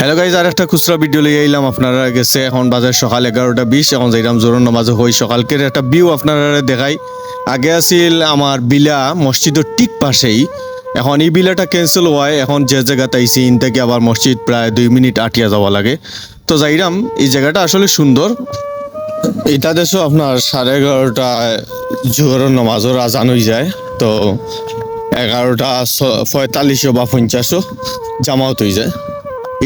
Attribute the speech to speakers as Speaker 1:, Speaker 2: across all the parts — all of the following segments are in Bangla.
Speaker 1: হ্যালো গাইজ আর একটা খুচরা ভিডিও লিয়ে এলাম আপনারা গেছে এখন বাজার সকাল এগারোটা বিশ, এখন যাইলাম জোরন নামাজে হই। সকালকের একটা ভিউ আপনারা দেখাই। আগে আছিল আমার বিলা মসজিদের ঠিক পাশেই। এখন এই বিলাটা ক্যান্সেল হওয়ায় এখন যে জায়গাতে আইসি ইন থেকে আবার মসজিদ প্রায় দুই মিনিট আটিয়া যাওয়া লাগে। তো যাইরাম, এই জায়গাটা আসলে সুন্দর। এটা দেশও আপনার সাড়ে এগারোটায় জোহরের নামাজও আজান হয়ে যায়। তো এগারোটা পঁয়তাল্লিশও বা পঞ্চাশও জামাত হয়ে যায়।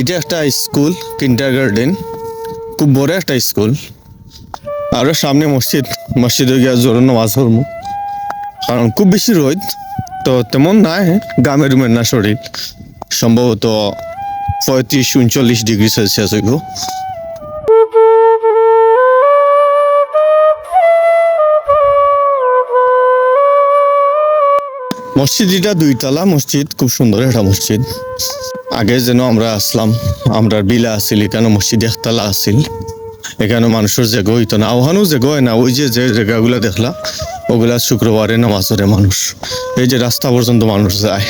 Speaker 1: এটা একটা স্কুল কিন্টার গার্ডেন খুব বড় একটা স্কুল। আরও সামনে মসজিদ, মসজিদে গিয়ে জোর নামাজ পড়ব। কারণ খুব বেশি রোদ, তো তেমন নাই গ্রামের রুমের না শরীর। সম্ভবত পঁয়ত্রিশ, উনচল্লিশ ডিগ্রি সেলসিয়াস হইব। মসজিদ এটা দুইতলা মসজিদ, খুব সুন্দর একটা মসজিদ। আগে যেন আমরা আসলাম, আমরা বিলা আছিল এখানে মসজিদ একতলা আছিল এখানে মানুষের যে হইতো না আহ্বানও যে গয় না, ওই যে যে জায়গাগুলো দেখলাম ওগুলা শুক্রবারে নামাজ পড়ে মানুষ। এই যে রাস্তা পর্যন্ত মানুষ যায়।